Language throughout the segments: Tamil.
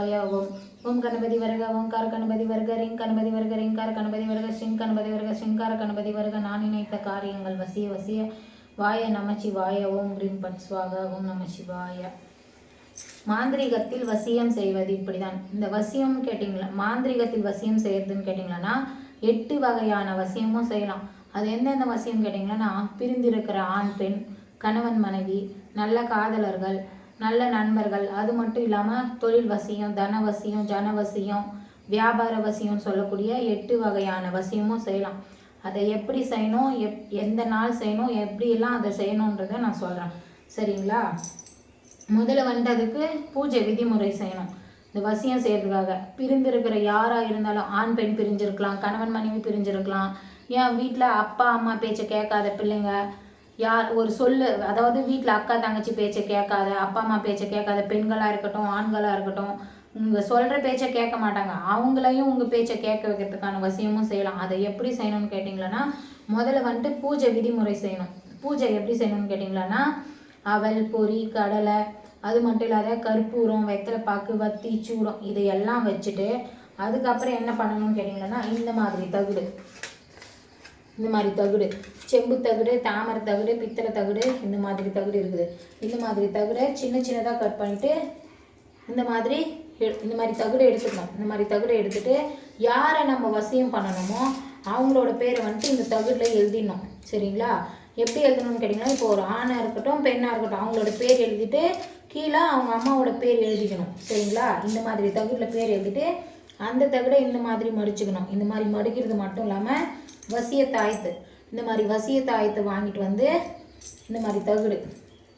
சிவாய ஓம் ஓம் கணபதி வருக ஓங்கார கணபதி வருக ரிங் கணபதி வருக ரிங்கார கணபதி வருக ஸ்ரீங் கணபதி வருக ஸ்ரீங்கார கணபதி வருக. நான் நினைத்த காரியங்கள் வசிய வசிய. வாய நமச்சிவாய. ஓம் கிரீம் பட் சுவாக ஓம் நம சிவாய மாந்திரீகத்தில் வசியம் செய்வது இப்படிதான். இந்த வசியம் கேட்டிங்களா? மாந்திரீகத்தில் வசியம் செய்யறதுன்னு கேட்டிங்களான்னா எட்டு வகையான வசியமும் செய்யலாம். அது எந்தெந்த வசியம் நான் பிரிந்திருக்கிற ஆண் பெண் கணவன் மனைவி நல்ல காதலர்கள் நல்ல நண்பர்கள். அது மட்டும் இல்லாமல் தொழில் வசியம் தன வசியம் ஜன வசியம் வியாபார வசியம்னு சொல்லக்கூடிய எட்டு வகையான வசியமும் செய்யலாம். அதை எப்படி செய்யணும் எப் எந்த நாள் செய்யணும் எப்படியெல்லாம் அதை செய்யணுன்றதை நான் சொல்கிறேன் சரிங்களா? முதல்ல வந்துட்டு அதுக்கு பூஜை விதிமுறை செய்யணும். இந்த வசியம் செய்கிறதுக்காக பிரிந்திருக்கிற யாராக இருந்தாலும் ஆண் பெண் பிரிஞ்சிருக்கலாம் கணவன் மனைவி பிரிஞ்சிருக்கலாம். ஏன் வீட்டில் அப்பா அம்மா பேச்சை கேட்காத பிள்ளைங்க யார் ஒரு சொல்லு அதாவது வீட்டில் அக்கா தங்கச்சி பேச்சை கேட்காத அப்பா அம்மா பேச்சை கேட்காத பெண்களாக இருக்கட்டும் ஆண்களாக இருக்கட்டும் உங்கள் சொல்கிற பேச்சை கேட்க மாட்டாங்க. அவங்களையும் உங்கள் பேச்சை கேட்க வைக்கிறதுக்கான வசியமும் செய்யலாம். அதை எப்படி செய்யணும்னு கேட்டிங்களன்னா முதல்ல வந்துட்டு பூஜை விதிமுறை செய்யணும். பூஜை எப்படி செய்யணும்னு கேட்டிங்களன்னா அவல் பொறி கடலை அது மட்டும் இல்லாத கற்பூரம் வெத்தலைப்பாக்கு வத்தி சூடம் இதையெல்லாம் வச்சுட்டு அதுக்கப்புறம் என்ன பண்ணணும்னு கேட்டிங்கன்னா இந்த மாதிரி தகுடு இந்த மாதிரி தகுடு செம்பு தகுடு தாமரை தகுடு பித்தளை தகுடு இந்த மாதிரி தகுடு இருக்குது. இந்த மாதிரி தகுடை சின்ன சின்னதாக கட் பண்ணிவிட்டு இந்த மாதிரி இந்த மாதிரி தகுடை எடுத்துக்கணும். இந்த மாதிரி தகுடை எடுத்துகிட்டு யாரை நம்ம வசியம் பண்ணணுமோ அவங்களோட பேரை வந்துட்டு இந்த தகுடில் எழுதிடணும். சரிங்களா? எப்படி எழுதணும்னு கேட்டிங்கன்னா இப்போ ஒரு ஆணாக இருக்கட்டும் பெண்ணாக இருக்கட்டும் அவங்களோட பேர் எழுதிட்டு கீழே அவங்க அம்மாவோட பேர் எழுதிக்கணும். சரிங்களா? இந்த மாதிரி தகுடில் பேர் எழுதிட்டு அந்த தகுடை இந்த மாதிரி மடிச்சுக்கணும். இந்த மாதிரி மடிக்கிறது மட்டும் இல்லாமல் வசிய தாயத்து இந்த மாதிரி வசிய தாயத்தை வாங்கிட்டு வந்து இந்த மாதிரி தகுடு.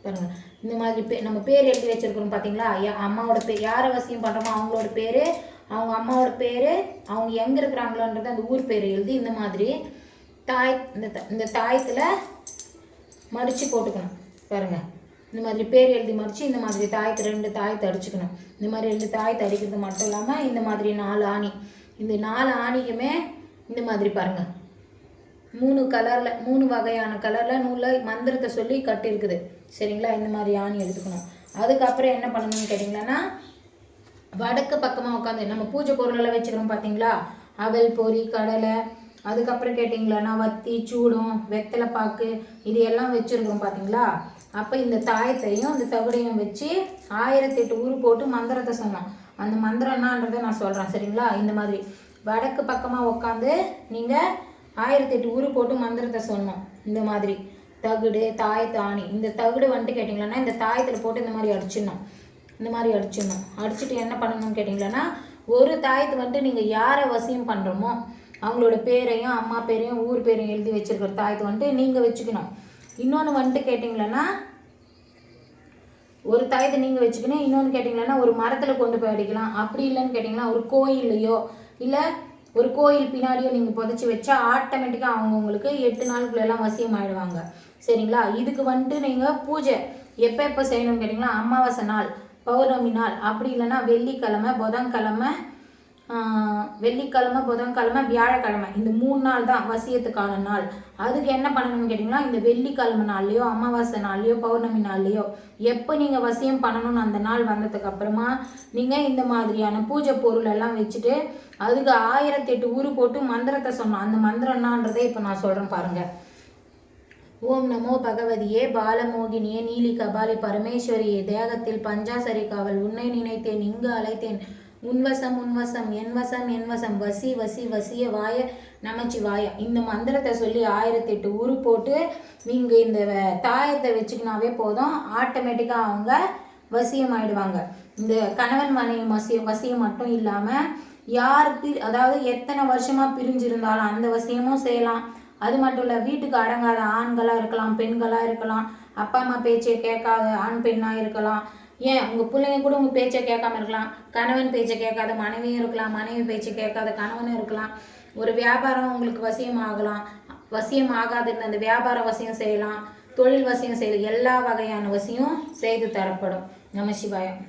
பாருங்க. இந்த மாதிரி பே நம்ம பேர் எழுதி வச்சிருக்கிறோம் பார்த்தீங்களா யா- அம்மாவோட பேர் யாரை வசியம் பண்ணுறோமோ அவங்களோட பேர் அவங்க அம்மாவோட பேர் அவங்க எங்கே இருக்கிறாங்களோன்றது அந்த ஊர் பேர் எழுதி இந்த மாதிரி தாய் இந்த இந்த தாயத்தில் மடித்து போட்டுக்கணும். பாருங்கள் இந்த மாதிரி பேர் எழுதி மடித்து இந்த மாதிரி தாயத்தை ரெண்டு தாயத்தை அடிச்சுக்கணும். இந்த மாதிரி ரெண்டு தாயத்தை அடிக்கிறது மட்டும் இல்லாமல் இந்த மாதிரி நாலு ஆணி. இந்த நாலு ஆணிக்குமே இந்த மாதிரி பாருங்கள் மூணு கலரில் மூணு வகையான கலரில் நூலில் மந்திரத்தை சொல்லி கட்டியிருக்குது. சரிங்களா? இந்த மாதிரி ஆணி எடுத்துக்கணும். அதுக்கப்புறம் என்ன பண்ணணும்னு கேட்டிங்கன்னா வடக்கு பக்கமாக உட்காந்து நம்ம பூஜை பொருளெல்லாம் வச்சுக்கிறோம் பார்த்தீங்களா? அவல் பொரி கடலை அதுக்கப்புறம் கேட்டிங்களான்னா வத்தி சூடம் வெத்தலை பாக்கு இது எல்லாம் வச்சுருக்கோம் பார்த்தீங்களா? அப்போ இந்த தாயத்தையும் இந்த தகுடையும் வச்சு ஆயிரத்தி எட்டு ஊர் போட்டு மந்திரத்தை சொன்னோம் அந்த மந்திரம்னான்றதை நான் சொல்கிறேன் சரிங்களா? இந்த மாதிரி. வடக்கு பக்கமாக உட்காந்து நீங்கள் ஆயிரத்தி எட்டு ஊரு போட்டு மந்திரத்தை சொன்னோம். இந்த மாதிரி. தகுடு தாய் தானி. இந்த தகுடு வந்துட்டு கேட்டிங்களன்னா இந்த தாயத்தில் போட்டு இந்த மாதிரி அடிச்சிடணும். இந்த மாதிரி அடிச்சிடணும். அடிச்சுட்டு என்ன பண்ணணும்னு கேட்டிங்களன்னா ஒரு தாயத்து வந்துட்டு நீங்கள் யாரை வசியம் பண்ணுறோமோ அவங்களோட பேரையும் அம்மா பேரையும் ஊர் பேரையும் எழுதி வச்சுருக்கிற தாயத்தை வந்துட்டு நீங்கள் வச்சுக்கணும். இன்னொன்று வந்துட்டு கேட்டிங்களன்னா ஒரு தாயத்தை நீங்கள் வச்சுக்கணும். இன்னொன்று கேட்டிங்கன்னா ஒரு மரத்தில் கொண்டு போய் அடிக்கலாம். அப்படி இல்லைன்னு கேட்டிங்கன்னா ஒரு கோயில்லையோ இல்லை ஒரு கோயில் பின்னாடியோ நீங்கள் புதைச்சி வச்சா ஆட்டோமேட்டிக்காக அவங்க உங்களுக்கு எட்டு நாளுக்குள்ளெல்லாம் வசியம் ஆயிடுவாங்க சரிங்களா? இதுக்கு வந்துட்டு நீங்கள் பூஜை. எப்போ எப்போ செய்யணும்னு கேட்டிங்கன்னா அமாவாசை நாள் பௌர்ணமி நாள் அப்படி இல்லைன்னா வெள்ளிக்கிழமை புதன்கிழமை வெள்ளிக்கிழமை புதன்கிழமை வியாழக்கிழமை இந்த மூணு நாள் தான் வசியத்துக்கான நாள். அதுக்கு என்ன பண்ணணும்னு கேட்டிங்கன்னா இந்த வெள்ளிக்கிழமை நாள்லையோ அமாவாசை நாள்லையோ பௌர்ணமி நாள்லையோ எப்போ நீங்கள் வசியம் பண்ணணும்னு அந்த நாள் வந்ததுக்கு அப்புறமா நீங்கள் இந்த மாதிரியான பூஜை பொருள் எல்லாம் வச்சுட்டு அதுக்கு ஆயிரத்தி எட்டு ஊரு போட்டு மந்திரத்தை சொன்னோம் அந்த மந்திரம்னான்றதை இப்போ நான் சொல்கிறேன் பாருங்கள் ஓம் நமோ பகவதியே பாலமோகினியே நீலி கபாலி பரமேஸ்வரியே தேகத்தில் பஞ்சாசரி காவல் உன்னை நினைத்தேன் இங்கு அழைத்தேன் உன்வசம் உன்வசம் என்வசம் என்வசம். வசி வசி வசிய வாய நமச்சிவாய இந்த மந்திரத்தை சொல்லி ஆயிரத்தி எட்டு உரு போட்டு நீங்கள் இந்த தாயத்தை வச்சுக்கினாவே போதும். ஆட்டோமேட்டிக்காக அவங்க வசியம் ஆயிடுவாங்க இந்த கணவன் மனைவி வசியம் வசியம் மட்டும் இல்லாமல் யார் பி அதாவது எத்தனை வருஷமாக பிரிஞ்சிருந்தாலும் அந்த வசியமும் செய்யலாம். அது மட்டும் இல்லை வீட்டுக்கு அடங்காத ஆண்களாக இருக்கலாம் பெண்களாக இருக்கலாம். அப்பா அம்மா பேச்சை கேட்காத ஆண் பெண்ணாக இருக்கலாம். ஏன் உங்கள் பிள்ளைங்க கூட உங்கள் பேச்சை கேட்காம இருக்கலாம். கணவன் பேச்சை கேட்காத மனைவியும் இருக்கலாம் மனைவி பேச்சை கேட்காத கணவனும் இருக்கலாம். ஒரு வியாபாரம் உங்களுக்கு வசியம் ஆகலாம். வசியம் ஆகாதுன்னு அந்த வியாபார வசியம் செய்யலாம். தொழில் வசியம் செய்யலாம் எல்லா வகையான வசியம் செய்து தரப்படும். நம சிவாயம்.